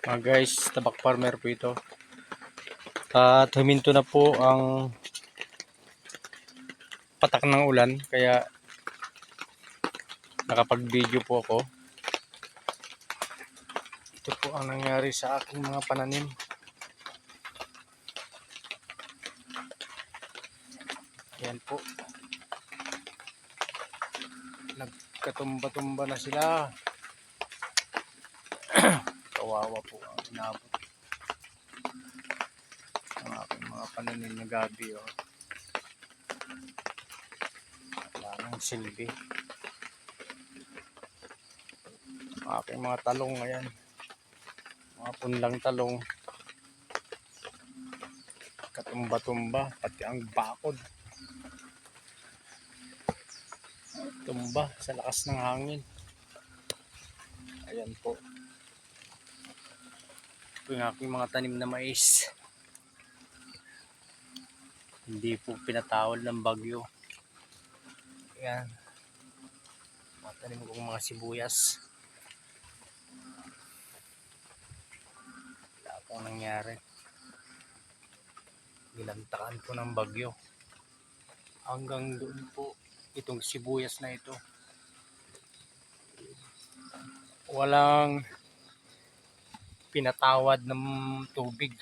Mga guys, tabak farmer po ito. At huminto na po ang patak ng ulan kaya nakapag-video po ako. Ito po ang nangyari sa aking mga pananim. Yan po. Nagkatumba-tumba na sila. Kawawa po ang inabot. Ang aking mga pananim na gabi. Oh. Wala nang silbi. Ang aking mga talong ayan. Mga punlang talong. Katumba-tumba. Pati ang bakod. Tumba sa lakas ng hangin. Ayan po. Ito yung aking mga tanim na mais. Hindi po pinatawal ng bagyo. Ayan. Mga tanim kong mga sibuyas. Wala pong nangyari. Nilantakan po ng bagyo. Hanggang doon po itong sibuyas na ito. Walang pinatawad ng tubig.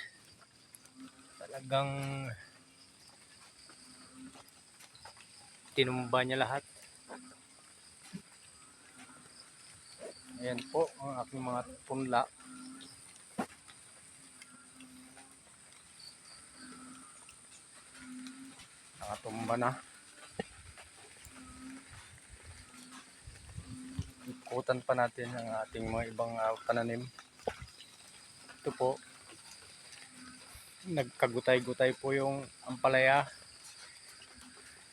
Talagang tinumba niya lahat. Ayan po ang aking mga punla. Nakatumba na. Ikutan pa natin ang ating mga ibang pananim. Ito po. Nagkagutay-gutay po yung ampalaya.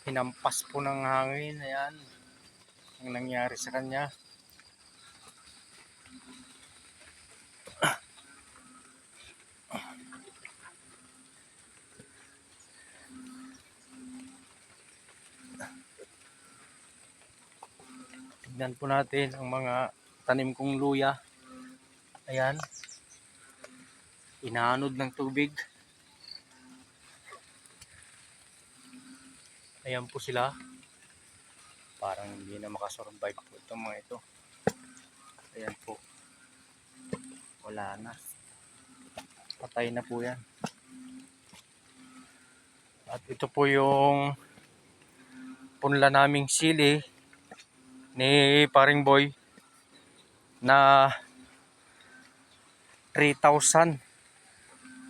Hinampas po ng hangin. Ayan. Ang nangyari sa kanya. Tignan po natin ang mga tanim kong luya. Ayan. Inaanod ng tubig. Ayan po sila. Parang hindi na makasurvive po itong mga ito. Ayan po. Wala na. Patay na po yan. At ito po yung punla naming sili ni paring boy na 3,000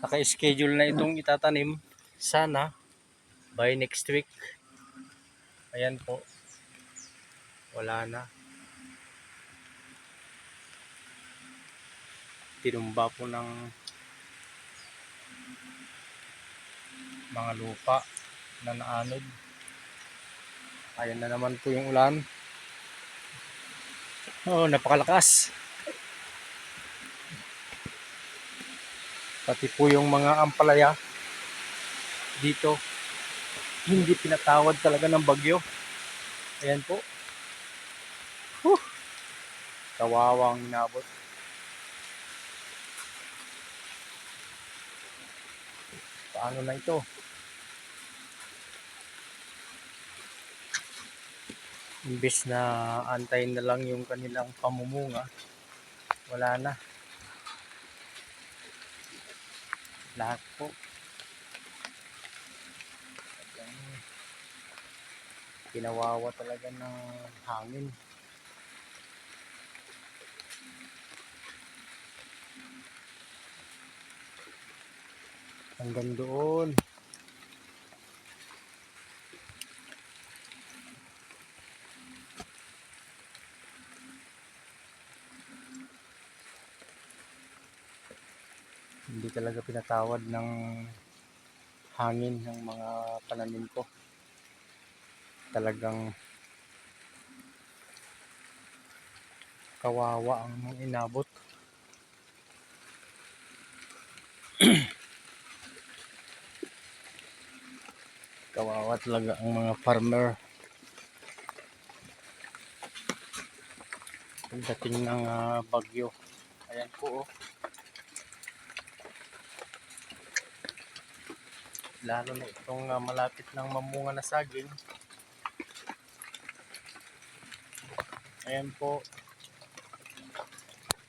naka-schedule na itong itatanim. Sana by next week. Ayan po. Wala na. Tinumba po ng mga lupa na naanod. Ayan na naman po yung ulan. Oh, napakalakas. Pati po yung mga ampalaya dito hindi pinatawad talaga ng bagyo. Ayan po. Huh. Kawawang inabot. Paano na ito? imbes na antayin na lang yung kanilang pamumunga wala na lahat po. Kinawawa talaga ng hangin. Hanggang doon hindi talaga pinatawad ng hangin ng mga pananim ko. Talagang kawawa ang mga inabot. Kawawa talaga ang mga farmer. Pagdating ng ah, bagyo. Ayan po oh Lalo na itong ah, malapit ng mamunga na saging. Ayan po.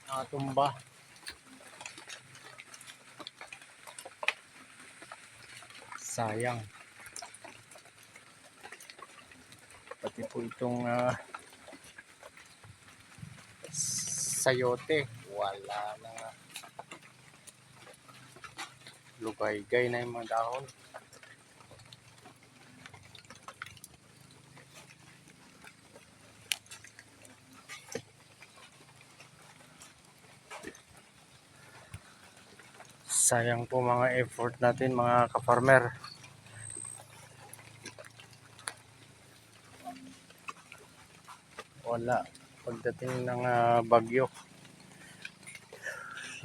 Nakatumba. Sayang. Pati po itong ah, sayote. Wala na. Lugay-gay na yung mga dahon. Sayang po mga effort natin mga ka-farmer. Wala. Pagdating ng ah, bagyo,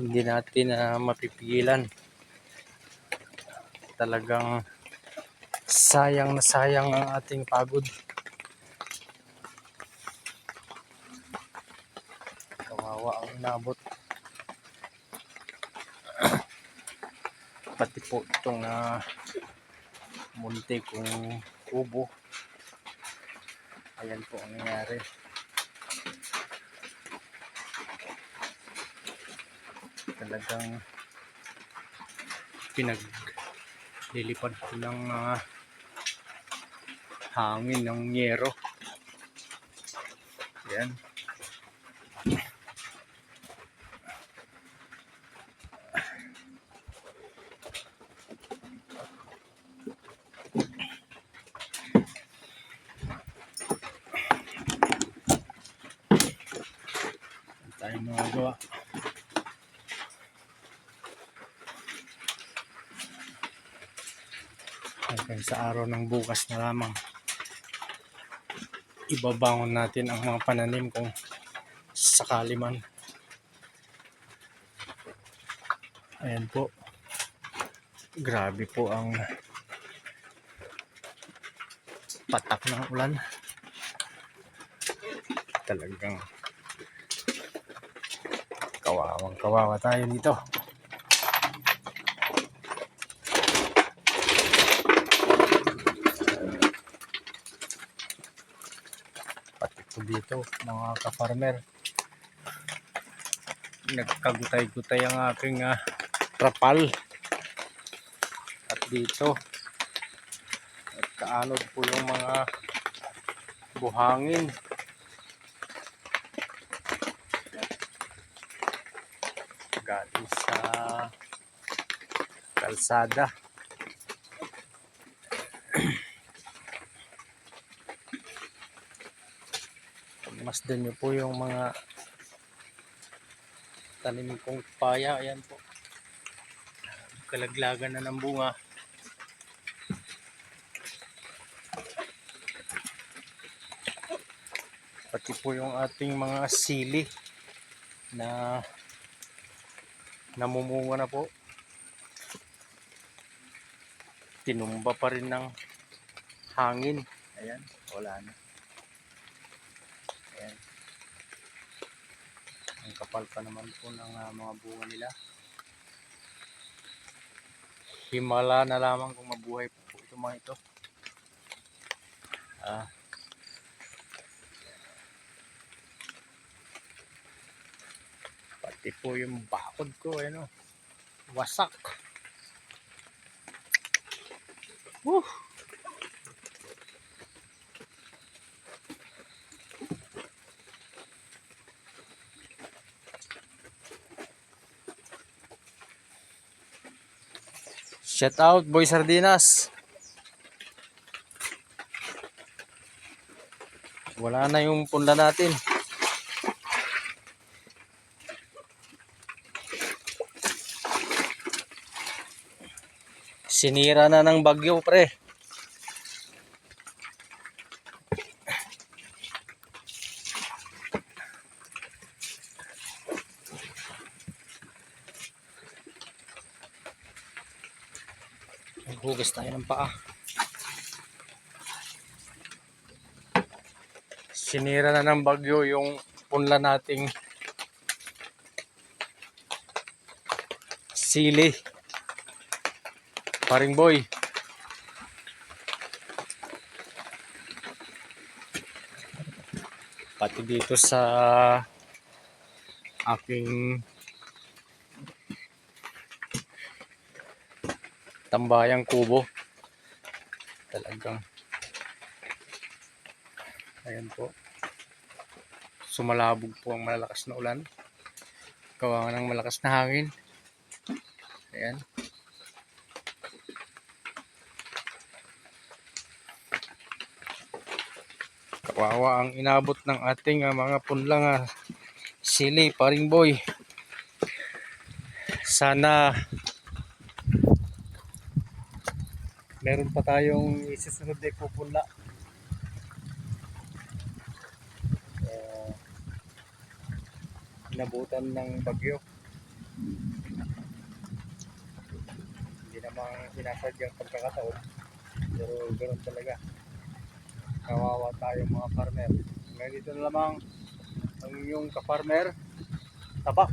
hindi natin na mapipigilan. Talagang sayang na sayang ang ating pagod. Kawawa ang inabot. Pati po itong uh, munti kong kubo. Ayan po ang nangyari. Talagang pinaglilipad ko ng ah, hangin ng nyero. Ayan. Wala magagawa. Hanggang sa araw ng bukas na lamang. Ibabangon natin ang mga pananim kung sakali man. Ayan po. Grabe po ang patak ng ulan. Talagang kawawang kawawa tayo dito. Pati po dito, mga ka-farmer. Nagkagutay-gutay ang aking ah, trapal. At dito, nagkaanod po yung mga buhangin. Galing sa kalsada. Masdan nyo po yung mga tanim kong paya. Ayan po. Kalaglagan na ng bunga. Pati po yung ating mga sili na namumunga na po. Tinumba pa rin ng hangin. Ayan, wala na. Ayan. Ang kapal pa naman po ng ah, mga bunga nila. Himala na lamang kung mabuhay po ito mga ito. Ah. Pati po yung bakod ko, ano, wasak. Woo! Shout out, Boy Sardinas. Wala na yung punda natin. Sinira na ng bagyo, pre. Maghugas tayo ng paa. Sinira na ng bagyo yung punla nating sili. Paring boy. Pati dito sa aking tambayang kubo. Talagang ayan po. Sumalabog po ang malalakas na ulan. Gawa ng malakas na hangin. Ayan. Kawawa ang inabot ng ating ah, mga punlang ah, sili, paring boy. Sana meron pa tayong isusunod na ipupunla. Uh, inabutan ng bagyo. Hindi namang sinasadyang pagkakataon. Pero ganoon talaga kawawa tayo mga farmer. Ngayon dito na lamang ang inyong ka-farmer, tabak.